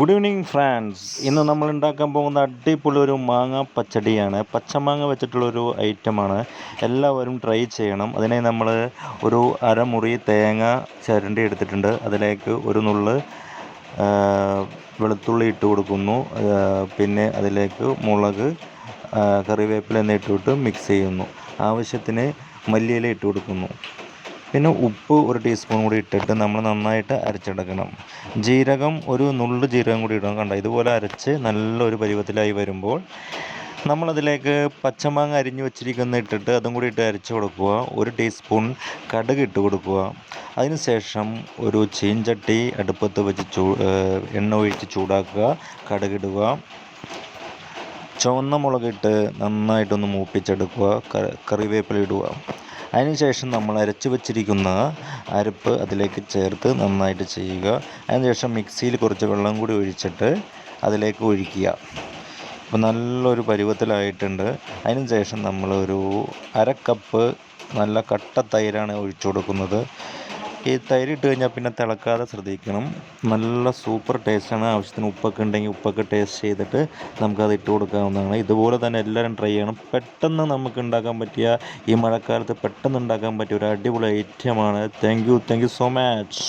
Good evening friends ഇന്ന് നമ്മൾ ഉണ്ടാക്കാൻ പോകുന്ന അടിപൊളി ഒരു മാങ്ങ പച്ചടിയാണ്. പച്ചമാങ്ങ വെച്ചിട്ടുള്ളൊരു ഐറ്റമാണ്. എല്ലാവരും ട്രൈ ചെയ്യണം. അതിനെ നമ്മൾ ഒരു അരമുറി തേങ്ങ ചരണ്ടി എടുത്തിട്ടുണ്ട്. അതിലേക്ക് ഒരു നുള്ള് വെളുത്തുള്ളി ഇട്ട് കൊടുക്കുന്നു. പിന്നെ അതിലേക്ക് മുളക് കറിവേപ്പില എന്നിട്ടിട്ട് മിക്സ് ചെയ്യുന്നു. ആവശ്യത്തിന് മല്ലിയില ഇട്ട് കൊടുക്കുന്നു. പിന്നെ ഉപ്പ് ഒരു ടീസ്പൂൺ കൂടി ഇട്ടിട്ട് നമ്മൾ നന്നായിട്ട് അരച്ചെടുക്കണം. ജീരകം ഒരു നുള്ളു ജീരകം കൂടി ഇടണം കണ്ട? ഇതുപോലെ അരച്ച് നല്ലൊരു പരുവത്തിലായി വരുമ്പോൾ നമ്മളതിലേക്ക് പച്ചമാങ്ങ അരിഞ്ഞു വെച്ചിരിക്കുന്ന ഇട്ടിട്ട് അതും കൂടി ഇട്ട് അരച്ച് കൊടുക്കുക. ഒരു ടീസ്പൂൺ കടുക് ഇട്ട് കൊടുക്കുക. അതിനുശേഷം ഒരു ചീഞ്ചട്ടി അടുപ്പത്ത് വെച്ച് ചൂ എണ്ണ ഒഴിച്ച് ചൂടാക്കുക. കടുകിടുക ചുവന്ന മുളകിട്ട് നന്നായിട്ടൊന്ന് മൂപ്പിച്ചെടുക്കുക. കറിവേപ്പിലിടുക അതിനുശേഷം നമ്മൾ അരച്ചു വച്ചിരിക്കുന്ന അരപ്പ് അതിലേക്ക് ചേർത്ത് നന്നായിട്ട് ചെയ്യുക. അതിനുശേഷം മിക്സിയിൽ കുറച്ച് വെള്ളം കൂടി ഒഴിച്ചിട്ട് അതിലേക്ക് ഒഴിക്കുക. അപ്പോൾ നല്ലൊരു പരുവത്തിലായിട്ടുണ്ട്. അതിനുശേഷം നമ്മളൊരു അര കപ്പ് നല്ല കട്ട തൈരാണ് ഒഴിച്ചു കൊടുക്കുന്നത്. ഈ തൈര് ഇട്ട് കഴിഞ്ഞാൽ പിന്നെ തിളക്കാതെ ശ്രദ്ധിക്കണം. നല്ല സൂപ്പർ ടേസ്റ്റാണ്. ആവശ്യത്തിന് ഉപ്പൊക്കെ ഉണ്ടെങ്കിൽ ഉപ്പൊക്കെ ടേസ്റ്റ് ചെയ്തിട്ട് നമുക്കത് ഇട്ട് കൊടുക്കാവുന്നതാണ്. ഇതുപോലെ തന്നെ എല്ലാവരും ട്രൈ ചെയ്യണം. പെട്ടെന്ന് നമുക്ക് ഉണ്ടാക്കാൻ പറ്റിയ ഈ മഴക്കാലത്ത് പെട്ടെന്ന് ഉണ്ടാക്കാൻ പറ്റിയ ഒരു അടിപൊളി ഐറ്റമാണ് thank you thank you so much